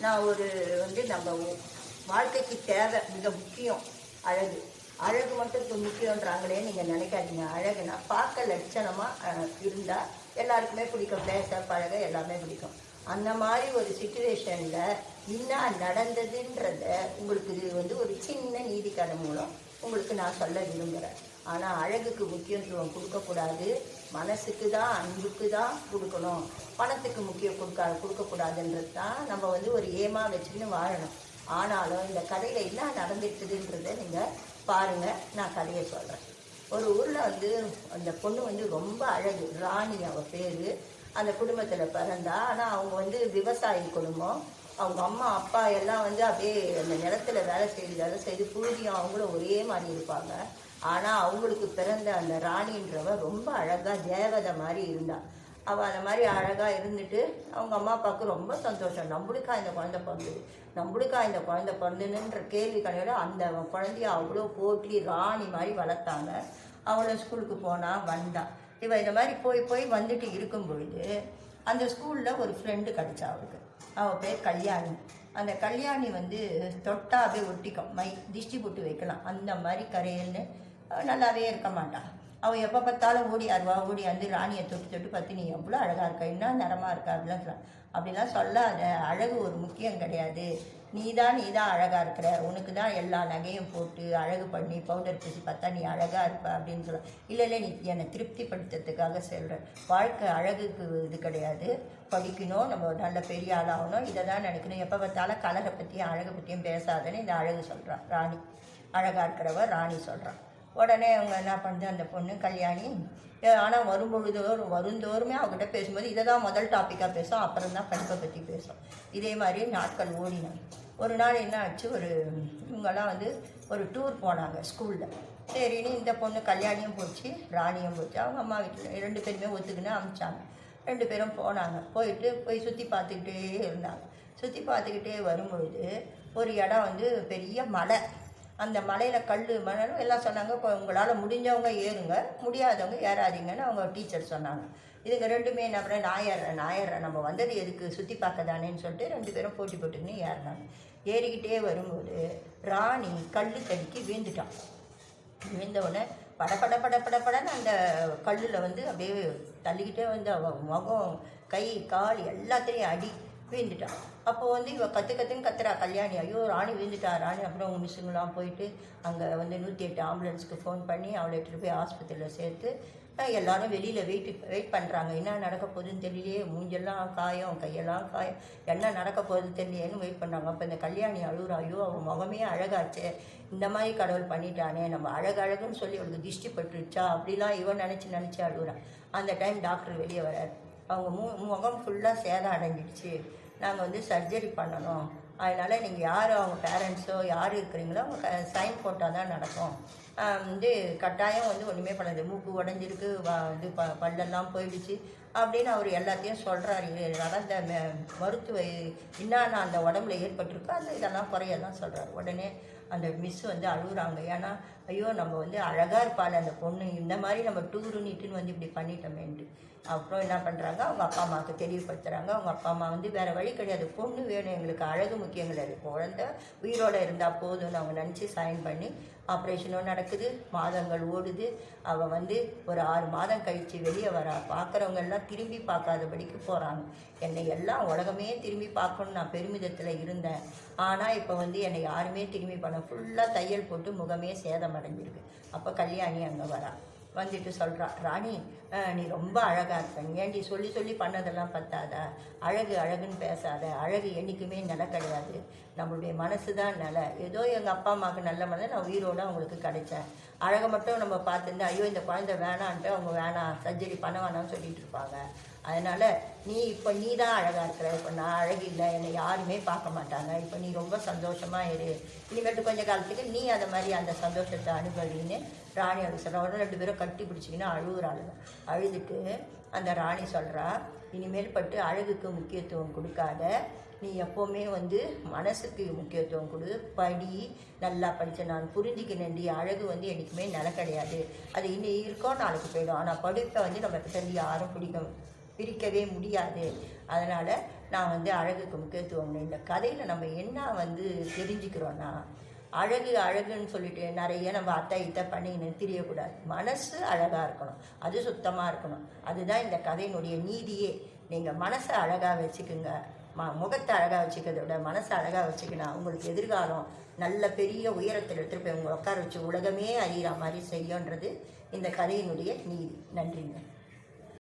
நான் ஒரு வந்து நம்ம வாழ்க்கைக்கு தேவை மிக முக்கியம். அழகு. அழகு மட்டும் முக்கியன்றாங்களே நீங்கள் நினைக்காதீங்க. அழகுனா பார்க்க லட்சணமாக இருந்தால் எல்லாருக்குமே பிடிக்கும். பேச பழக எல்லாமே பிடிக்கும். அந்த மாதிரி ஒரு சுச்சுவேஷனில் என்ன நடந்ததுன்றத உங்களுக்கு இது வந்து ஒரு சின்ன நீதிக்கதை மூலம் உங்களுக்கு நான் சொல்ல விரும்புகிறேன் ஆனால் அழகுக்கு முக்கியத்துவம் கொடுக்கக்கூடாது. மனசுக்கு தான் அன்புக்கு தான் கொடுக்கணும். பணத்துக்கு முக்கியம் கொடுக்க கொடுக்கக்கூடாதுன்றது தான் நம்ம வந்து ஒரு ஏமா வச்சுக்கின்னு வாழணும். ஆனாலும் இந்த கதையில் என்ன நடந்துட்டுதுன்றதை நீங்கள் பாருங்கள் நான் கதையை சொல்கிறேன் ஒரு ஊரில் வந்து அந்த பொண்ணு வந்து ரொம்ப அழகு ராணி அவள் பேர். அந்த குடும்பத்தில் பிறந்தா. ஆனால் அவங்க வந்து விவசாயி குடும்பம். அவங்க அம்மா அப்பா எல்லாம் வந்து அப்படியே அந்த நிலத்துல வேலை செய்து வேலை செய்து புழுதியும் அவங்களும் ஒரே மாதிரி இருப்பாங்க. ஆனால் அவங்களுக்கு பிறந்த அந்த ராணின்றவ ரொம்ப அழகாக தேவதை மாதிரி இருந்தா. அவள் அந்த மாதிரி அழகாக இருந்துட்டு அவங்க அம்மா அப்பாவுக்கு ரொம்ப சந்தோஷம். நம்மளுக்கா இந்த குழந்தை பிறந்தது? நம்மளுக்கா இந்த குழந்தை பிறந்ததுன்ற கேள்வி கிடையாது. அந்த குழந்தைய அவ்வளோ போற்றி ராணி மாதிரி வளர்த்தாங்க. அவளும் ஸ்கூலுக்கு போனா வந்தா. இவ இந்த மாதிரி போய் போய் வந்துட்டு இருக்கும் பொழுது அந்த ஸ்கூலில் ஒரு ஃப்ரெண்டு கிடைச்சா அவளுக்கு. அவள் பேர் கல்யாணி. அந்த கல்யாணி வந்து தொட்டாவே ஒட்டிக்கும். மை திஷ்டி போட்டு வைக்கலாம். அந்த மாதிரி கரையல்னு நல்லாவே இருக்க மாட்டான் அவள் எப்போ பார்த்தாலும் ஓடி அருவா ஓடி வந்து ராணியை தொட்டு தொட்டு பார்த்து நீ எவ்வளோ அழகாக இருக்க? என்ன நிறமா இருக்கா? அப்படிலாம் சொல்ல அப்படிலாம் சொல்லாத. அழகு ஒரு முக்கியம் கிடையாது. நீ தான் நீ தான் அழகாக இருக்கிற. உனக்கு தான் எல்லா நகையும் போட்டு அழகு பண்ணி பவுடர் பூசி பார்த்தா நீ அழகாக இருப்ப அப்படின்னு சொல்ல இல்லை இல்லை நீ என்னை திருப்திப்படுத்துறதுக்காக சொல்கிற வாழ்க்கை அழகுக்கு இது கிடையாது. படிக்கணும் நம்ம நல்ல பெரிய ஆளாகணும். இதை தான் நினைக்கணும். எப்போ பார்த்தாலும் கலரை பற்றியும் அழகை பற்றியும் பேசாதன்னு இந்த அழகு சொல்கிறான் ராணி. அழகாக இருக்கிறவ ராணி சொல்கிறான் உடனே அவங்க என்ன பண்ணுது அந்த பொண்ணு கல்யாணி ஆனால் வரும்பொழுதோறும் வருந்தோறுமே அவங்ககிட்ட பேசும்போது இதை தான் முதல் டாப்பிக்காக பேசும் அப்புறம் தான் படிப்பை பற்றி பேசும். இதே மாதிரி நாட்கள் ஓடினோம் ஒரு நாள் என்ன ஆச்சு ஒரு இவங்கெல்லாம் வந்து ஒரு டூர் போனாங்க ஸ்கூலில் சரின்னு இந்த பொண்ணு கல்யாணியும் போச்சு ராணியும் போச்சு. அவங்க அம்மா வீட்டில் ரெண்டு பேருமே ஒத்துக்குன்னு அமிச்சாங்க. ரெண்டு பேரும் போனாங்க. போயிட்டு போய் சுற்றி பார்த்துக்கிட்டே இருந்தாங்க. சுற்றி பார்த்துக்கிட்டே வரும்பொழுது ஒரு இடம் வந்து பெரிய மலை. அந்த மலையில் கல் மணலும் எல்லாம் சொன்னாங்க. இப்போ உங்களால் முடிஞ்சவங்க ஏறுங்க. முடியாதவங்க ஏறாதீங்கன்னு அவங்க டீச்சர் சொன்னாங்க. இதுங்க ரெண்டுமே என்ன பண்ண நான் ஏறுறேன் நான் ஏறுறேன் நம்ம வந்தது எதுக்கு? சுற்றி பார்க்க தானேன்னு சொல்லிட்டு ரெண்டு பேரும் போட்டி போட்டுக்கின்னு ஏறினாங்க. ஏறிக்கிட்டே வரும்போது ராணி கல் தடுக்கி வீழ்ந்துட்டான். விழுந்த பட பட பட பட படன்னு அந்த கல்லில் வந்து அப்படியே தள்ளிக்கிட்டே வந்து முகம் கை கால் எல்லாத்துலேயும் அடி. வீழ்ந்துட்டான். அப்போ வந்து இவள் கற்று கற்றுன்னு கத்துறா கல்யாணி. ஐயோ ராணி விழுந்துட்டா ராணி. அப்புறம் அவங்க மிஸ்ஸுங்களாம் போயிட்டு அங்கே வந்து நூற்றி எட்டு ஆம்புலன்ஸ்க்கு ஃபோன் பண்ணி அவளை எடுத்துகிட்டு போய் ஆஸ்பத்திரியில் சேர்த்து எல்லாரும் வெளியில் வெயிட் வெயிட் பண்ணுறாங்க என்ன நடக்க போகுதுன்னு தெரியலையே. மூஞ்செல்லாம் காயம் கையெல்லாம் காயம். என்ன நடக்க போகுதுன்னு தெரியலையேன்னு வெயிட் பண்ணுறாங்க அப்போ இந்த கல்யாணி அழுகுறா ஐயோ அவன் முகமே அழகாச்சே. இந்த மாதிரி கடவுள் பண்ணிட்டானே. நம்ம அழகு அழகுன்னு சொல்லி அவளுக்கு திஷ்டி பட்டுருச்சா? அப்படிலாம் இவன் நினச்சி நினச்சி அழுகுறான் அந்த டைம் டாக்டர் வெளியே வரார். அவங்க மு முகம் ஃபுல்லாக சேதம் அடைஞ்சிடுச்சு. நாங்கள் வந்து சர்ஜரி பண்ணணும். அதனால் நீங்கள் யார் அவங்க பேரண்ட்ஸோ யார் இருக்கிறீங்களோ அவங்க சைன் போட்டால் தான் நடக்கும். வந்து கட்டாயம் வந்து ஒன்றுமே பண்ணாது மூக்கு உடஞ்சிருக்கு இது ப பல்லெல்லாம் போயிடுச்சு. அப்படின்னு அவர் எல்லாத்தையும் சொல்கிறாரு நடந்த ம- மருத்துவ என்னென்ன அந்த உடம்புல ஏற்பட்டிருக்கோ அந்த இதெல்லாம் குறையெல்லாம் சொல்கிறார் உடனே அந்த மிஸ் வந்து அழுகுறாங்க. ஏன்னா ஐயோ நம்ம வந்து அழகாக இருப்பாள் அந்த பொண்ணு. இந்த மாதிரி நம்ம டூரு நீட்டுன்னு வந்து இப்படி பண்ணிட்டோமேன்ட்டு. அப்புறம் என்ன பண்ணுறாங்க அவங்க அப்பா அம்மாவுக்கு தெளிவுபடுத்துகிறாங்க அவங்க அப்பா அம்மா வந்து வேறு வழி கிடையாது. பொண்ணு வேணும். எங்களுக்கு அழகு முக்கியம் கிடையாது குழந்த உயிரோடு இருந்தால் போதும்னு அவங்க நினச்சி சைன் பண்ணி ஆப்ரேஷனும் நடக்குது. மாதங்கள் ஓடுது. அவள் வந்து ஒரு ஆறு மாதம் கழித்து வெளியே வரா. பார்க்குறவங்க எல்லாம் திரும்பி பார்க்காதபடிக்கு போகிறாங்க என்னை எல்லாம் உலகமே திரும்பி பார்க்கணும்னு நான் பெருமிதத்தில் இருந்தேன். ஆனால் இப்போ வந்து என்னை யாருமே திரும்பி பண்ண ஃபுல்லாக தையல் போட்டு முகமே சேதம் அடைஞ்சிருக்கு அப்போ கல்யாணி அங்கே வரா வந்துட்டு சொல்கிறா ராணி நீ ரொம்ப அழகாக இருக்க ஏண்டி ஏன்டி சொல்லி சொல்லி பண்ணதெல்லாம் பத்தாதா? அழகு அழகுன்னு பேசாத. அழகு என்றைக்குமே நிலை கிடையாது. நம்மளுடைய மனசு தான் நிலை. ஏதோ எங்கள் அப்பா அம்மாவுக்கு நல்ல மனதை நான் உயிரோடு அவங்களுக்கு கிடைச்சேன். அழகை மட்டும் நம்ம பார்த்துருந்து ஐயோ இந்த குழந்தை வேணான்ட்டு அவங்க வேணாம். சர்ஜரி பண்ண வேணாம்னு சொல்லிட்டு இருப்பாங்க. அதனால் நீ இப்போ நீ தான் அழகாக இருக்கிற. இப்போ நான் அழகில்லை என்னை யாருமே பார்க்க மாட்டாங்க. இப்போ நீ ரொம்ப சந்தோஷமாக இரு. இனிமேட்டு கொஞ்சம் காலத்துக்கு நீ அதை மாதிரி அந்த சந்தோஷத்தை அனுபவின்னு ராணி அழு சொல்கிறா உடனே ரெண்டு பேரும் கட்டி பிடிச்சிக்கின்னு அழுகுறாளுங்க அழுதுட்டு அந்த ராணி சொல்கிறா இனிமேல் பட்டு அழகுக்கு முக்கியத்துவம் கொடுக்காத. நீ எப்போவுமே வந்து மனசுக்கு முக்கியத்துவம் கொடு. படி நல்லா படித்த நான் புரிஞ்சுக்கினேன்டி அழகு வந்து என்றைக்குமே நில கிடையாது. அது இன்னும் இருக்கோ நாளைக்கு போயிடும். ஆனால் படிப்பை வந்து நம்ம கிட்ட யாரும் பிடிக்க பிரிக்கவே முடியாது. அதனால் நான் வந்து அழகுக்கு முக்கியத்துவம் இந்த கதையில் நம்ம என்ன வந்து தெரிஞ்சுக்கிறோன்னா அழகு அழகுன்னு சொல்லிட்டு நிறைய நம்ம அத்தை இத்தை பண்ணின்னு தெரியக்கூடாது. மனசு அழகாக இருக்கணும். அது சுத்தமாக இருக்கணும். அதுதான் இந்த கதையினுடைய நீதியே. நீங்கள் மனசை அழகாக வச்சுக்குங்க. ம முகத்தை அழகாக வச்சுக்கிறத விட மனசை அழகாக வச்சுக்கினா உங்களுக்கு எதிர்காலம் நல்ல பெரிய உயரத்தில் எடுத்துகிட்டு போய் உங்களை உட்கார வச்சு உலகமே அறிகிற மாதிரி செய்யுன்றது இந்த கதையினுடைய நீதி. நன்றிங்க.